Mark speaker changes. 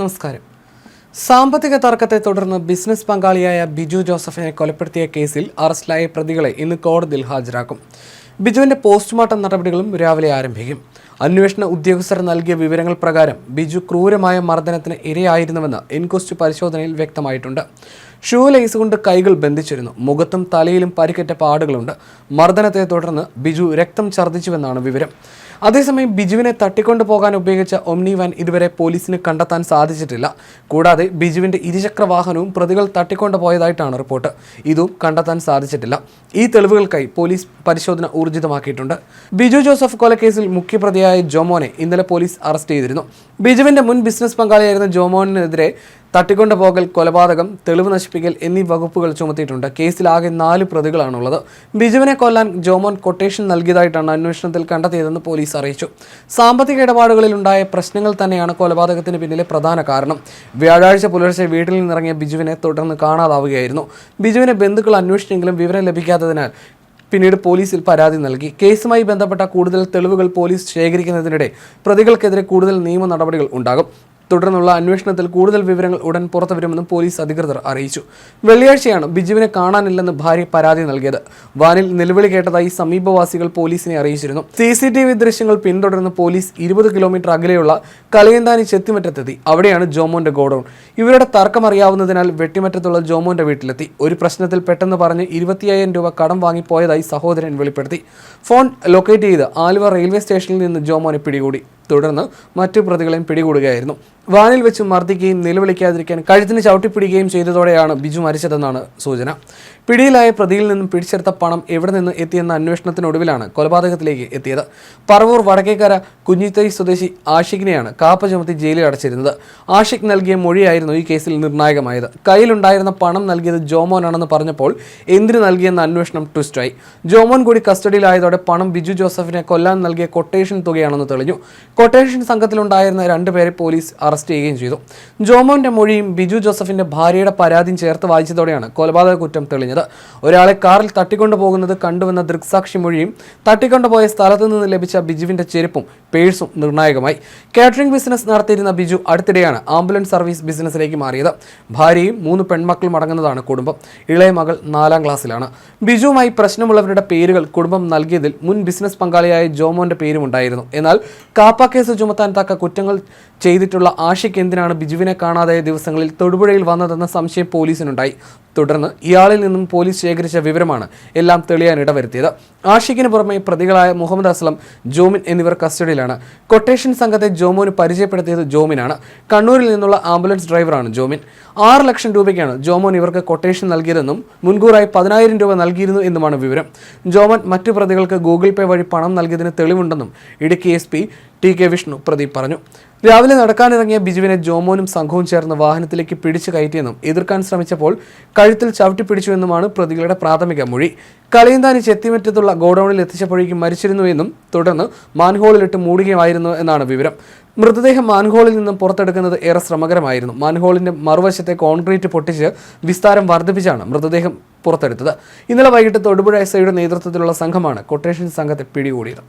Speaker 1: നമസ്കാരം. സാമ്പത്തിക തർക്കത്തെ തുടർന്ന് ബിസിനസ് പങ്കാളിയായ ബിജു ജോസഫിനെ കൊലപ്പെടുത്തിയ കേസിൽ അറസ്റ്റിലായ പ്രതികളെ ഇന്ന് കോടതിയിൽ ഹാജരാക്കും. ബിജുവിന്റെ പോസ്റ്റ്മോർട്ടം നടപടികളും രാവിലെ ആരംഭിക്കും. അന്വേഷണ ഉദ്യോഗസ്ഥർ നൽകിയ വിവരങ്ങൾ പ്രകാരം ബിജു ക്രൂരമായ മർദ്ദനത്തിന് ഇരയായിരുന്നുവെന്ന് ഇൻക്വസ്റ്റ് പരിശോധനയിൽ വ്യക്തമായിട്ടുണ്ട്. ഷൂ ലൈസ് കൊണ്ട് കൈകൾ ബന്ധിച്ചിരുന്നു. മുഖത്തും തലയിലും പരിക്കേറ്റ പാടുകളുണ്ട്. മർദ്ദനത്തെ തുടർന്ന് ബിജു രക്തം ഛർദ്ദിച്ചുവെന്നാണ് വിവരം. അതേസമയം ബിജുവിനെ തട്ടിക്കൊണ്ടു പോകാൻ ഉപയോഗിച്ച ഒമ്നി വാൻ ഇതുവരെ പോലീസിന് കണ്ടെത്താൻ സാധിച്ചിട്ടില്ല. കൂടാതെ ബിജുവിന്റെ ഇരുചക്ര വാഹനവും പ്രതികൾ തട്ടിക്കൊണ്ടു പോയതായിട്ടാണ് റിപ്പോർട്ട്. ഇതും കണ്ടെത്താൻ സാധിച്ചിട്ടില്ല. ഈ തെളിവുകൾക്കായി പോലീസ് പരിശോധന ഊർജിതമാക്കിയിട്ടുണ്ട്. ബിജു ജോസഫ് കൊലക്കേസിൽ മുഖ്യപ്രതിയായ ജോമോനെ ഇന്നലെ പോലീസ് അറസ്റ്റ് ചെയ്തിരുന്നു. ബിജുവിന്റെ മുൻ ബിസിനസ് പങ്കാളിയായിരുന്ന ജോമോനെതിരെ തട്ടിക്കൊണ്ടു പോകൽ കൊലപാതകം തെളിവ് നശിപ്പിക്കൽ എന്നീ വകുപ്പുകൾ ചുമത്തിയിട്ടുണ്ട്. കേസിലാകെ നാല് പ്രതികളാണുള്ളത്. ബിജുവിനെ കൊല്ലാൻ ജോമോൻ കൊട്ടേഷൻ നൽകിയതായിട്ടാണ് അന്വേഷണത്തിൽ കണ്ടെത്തിയതെന്ന് പോലീസ് അറിയിച്ചു. സാമ്പത്തിക ഇടപാടുകളിൽ ഉണ്ടായ പ്രശ്നങ്ങൾ തന്നെയാണ് കൊലപാതകത്തിന് പിന്നിലെ പ്രധാന കാരണം. വ്യാഴാഴ്ച പുലർച്ചെ വീട്ടിൽ നിന്നിറങ്ങിയ ബിജുവിനെ തുടർന്ന് കാണാതാവുകയായിരുന്നു. ബിജുവിനെ ബന്ധുക്കൾ അന്വേഷിച്ചെങ്കിലും വിവരം ലഭിക്കാത്തതിനാൽ പിന്നീട് പോലീസിൽ പരാതി നൽകി. കേസുമായി ബന്ധപ്പെട്ട കൂടുതൽ തെളിവുകൾ പോലീസ് ശേഖരിക്കുന്നതിനിടെ പ്രതികൾക്കെതിരെ കൂടുതൽ നിയമ നടപടികൾ ഉണ്ടാകും. തുടർന്നുള്ള അന്വേഷണത്തിൽ കൂടുതൽ വിവരങ്ങൾ ഉടൻ പുറത്തുവരുമെന്നും പോലീസ് അധികൃതർ അറിയിച്ചു. വെള്ളിയാഴ്ചയാണ് ബിജുവിനെ കാണാനില്ലെന്ന് ഭാര്യ പരാതി നൽകിയത്. വാനിൽ നിലവിളി കേട്ടതായി സമീപവാസികൾ പോലീസിനെ അറിയിച്ചിരുന്നു. സി സി ടി വി ദൃശ്യങ്ങൾ പിന്തുടർന്ന് പോലീസ് ഇരുപത് കിലോമീറ്റർ അകലെയുള്ള കളിയന്താനി ചെത്തിമറ്റത്തെത്തി. അവിടെയാണ് ജോമോന്റെ ഗോഡൌൺ. ഇവരുടെ തർക്കം അറിയാവുന്നതിനാൽ വെട്ടിമറ്റത്തുള്ള ജോമോന്റെ വീട്ടിലെത്തി. ഒരു പ്രശ്നത്തിൽ പെട്ടെന്ന് പറഞ്ഞ് ഇരുപത്തിയായിരം രൂപ കടം വാങ്ങിപ്പോയതായി സഹോദരൻ വെളിപ്പെടുത്തി. ഫോൺ ലൊക്കേറ്റ് ചെയ്ത് ആലുവ റെയിൽവേ സ്റ്റേഷനിൽ നിന്ന് ജോമോനെ പിടികൂടി. തുടർന്ന് മറ്റു പ്രതികളെയും പിടികൂടുകയായിരുന്നു. വാനിൽ വെച്ച് മർദ്ദിക്കുകയും നിലവിളിക്കാതിരിക്കാൻ കഴുത്തിന് ചവിട്ടിപ്പിടിക്കുകയും ചെയ്തതോടെയാണ് ബിജു മരിച്ചതെന്നാണ് സൂചന. പിടിയിലായ പ്രതിയിൽ നിന്നും പിടിച്ചെടുത്ത പണം എവിടെ നിന്ന് എത്തിയെന്ന അന്വേഷണത്തിനൊടുവിലാണ് കൊലപാതകത്തിലേക്ക് എത്തിയത്. പറവൂർ വടക്കേക്കര കുഞ്ഞിത്തൈ സ്വദേശി ആഷിഖിനെയാണ് കാപ്പ ചുമത്തി ജയിലിൽ അടച്ചിരുന്നത്. ആഷിഖ് നൽകിയ മൊഴിയായിരുന്നു ഈ കേസിൽ നിർണായകമായത്. കയ്യിലുണ്ടായിരുന്ന പണം നൽകിയത് ജോമോനാണെന്ന് പറഞ്ഞപ്പോൾ എന്തിനു നൽകിയെന്ന അന്വേഷണം ട്വിസ്റ്റായി. ജോമോൻ കൂടി കസ്റ്റഡിയിലായതോടെ പണം ബിജു ജോസഫിനെ കൊല്ലാൻ നൽകിയ കൊട്ടേഷൻ തുകയാണെന്ന് തെളിഞ്ഞു. കൊട്ടേഷൻ സംഘത്തിലുണ്ടായിരുന്ന രണ്ടുപേരെ പോലീസ് അറസ്റ്റ് ചെയ്യുകയും ചെയ്തു. ജോമോന്റെ മൊഴിയും ബിജു ജോസഫിന്റെ ഭാര്യയുടെ പരാതിയും ചേർത്ത് വായിച്ചതോടെയാണ് കൊലപാതക കുറ്റം തെളിഞ്ഞത്. ഒരാളെ കാറിൽ തട്ടിക്കൊണ്ടു പോകുന്നത് കണ്ടുവെന്ന ദൃക്സാക്ഷി മൊഴിയും തട്ടിക്കൊണ്ടുപോയ സ്ഥലത്തു നിന്ന് ലഭിച്ച ബിജുവിന്റെ ചെരുപ്പും പേഴ്സും നിർണായകമായി. കാറ്ററിംഗ് ബിസിനസ് നടത്തിയിരുന്ന ബിജു അടുത്തിടെയാണ് ആംബുലൻസ് സർവീസ് ബിസിനസ്സിലേക്ക് മാറിയത്. ഭാര്യയും മൂന്ന് പെൺമക്കളും അടങ്ങുന്നതാണ് കുടുംബം. ഇളയ മകൾ നാലാം ക്ലാസ്സിലാണ്. ബിജുവുമായി പ്രശ്നമുള്ളവരുടെ പേരുകൾ കുടുംബം നൽകിയതിൽ മുൻ ബിസിനസ് പങ്കാളിയായ ജോമോന്റെ പേരും ഉണ്ടായിരുന്നു എന്നാൽ കാപ്പ കേസ് ചുമത്താൻ തക്ക കുറ്റങ്ങൾ ചെയ്തിട്ടുള്ള ആഷിഖ് എന്തിനാണ് ബിജുവിനെ കാണാതായ ദിവസങ്ങളിൽ തൊടുപുഴയിൽ വന്നതെന്ന സംശയം പോലീസിനുണ്ടായി. തുടർന്ന് ഇയാളിൽ നിന്നും പോലീസ് ശേഖരിച്ച വിവരമാണ് എല്ലാം തെളിയാൻ ഇടവരുത്തിയത്. ആഷിഖിന് പുറമെ പ്രതികളായ മുഹമ്മദ് അസ്ലം ജോമിൻ എന്നിവർ കസ്റ്റഡിയിലാണ്. കൊട്ടേഷൻ സംഘത്തെ ജോമോന് പരിചയപ്പെടുത്തിയത് ജോമിനാണ്. കണ്ണൂരിൽ നിന്നുള്ള ആംബുലൻസ് ഡ്രൈവറാണ് ജോമിൻ. ആറ് ലക്ഷം രൂപയ്ക്കാണ് ജോമോൻ ഇവർക്ക് കൊട്ടേഷൻ നൽകിയതെന്നും മുൻകൂറായി പതിനായിരം രൂപ നൽകിയിരുന്നു എന്നുമാണ് വിവരം. ജോമൻ മറ്റു പ്രതികൾക്ക് ഗൂഗിൾ പേ വഴി പണം നൽകിയതിന് തെളിവുണ്ടെന്നും Idukki S P T K Vishnu Pradeep പറഞ്ഞു. രാവിലെ നടക്കാനിറങ്ങിയ ബിജുവിനെ ജോമോനും സംഘവും ചേർന്ന് വാഹനത്തിലേക്ക് പിടിച്ചു കയറ്റിയെന്നും എതിർക്കാൻ ശ്രമിച്ചപ്പോൾ കഴുത്തിൽ ചവിട്ടി പിടിച്ചുവെന്നുമാണ് പ്രതികളുടെ പ്രാഥമിക മൊഴി. കളിയന്താനി ചെത്തിമറ്റത്തുള്ള ഗോഡൌണിൽ എത്തിച്ചപ്പോഴേക്കും മരിച്ചിരുന്നുവെന്നും തുടർന്ന് മാൻഹോളിലിട്ട് മൂടുകയായിരുന്നു എന്നാണ് വിവരം. മൃതദേഹം മാൻഹോളിൽ നിന്നും പുറത്തെടുക്കുന്നത് ഏറെ ശ്രമകരമായിരുന്നു. മാൻഹോളിന്റെ മറുവശത്തെ കോൺക്രീറ്റ് പൊട്ടിച്ച് വിസ്താരം വർദ്ധിപ്പിച്ചാണ് മൃതദേഹം പുറത്തെടുത്തത്. ഇന്നലെ വൈകിട്ട് തൊടുപുഴ എസ് ഐയുടെ നേതൃത്വത്തിലുള്ള സംഘമാണ് കൊട്ടേഷൻ സംഘത്തെ പിടികൂടിയത്.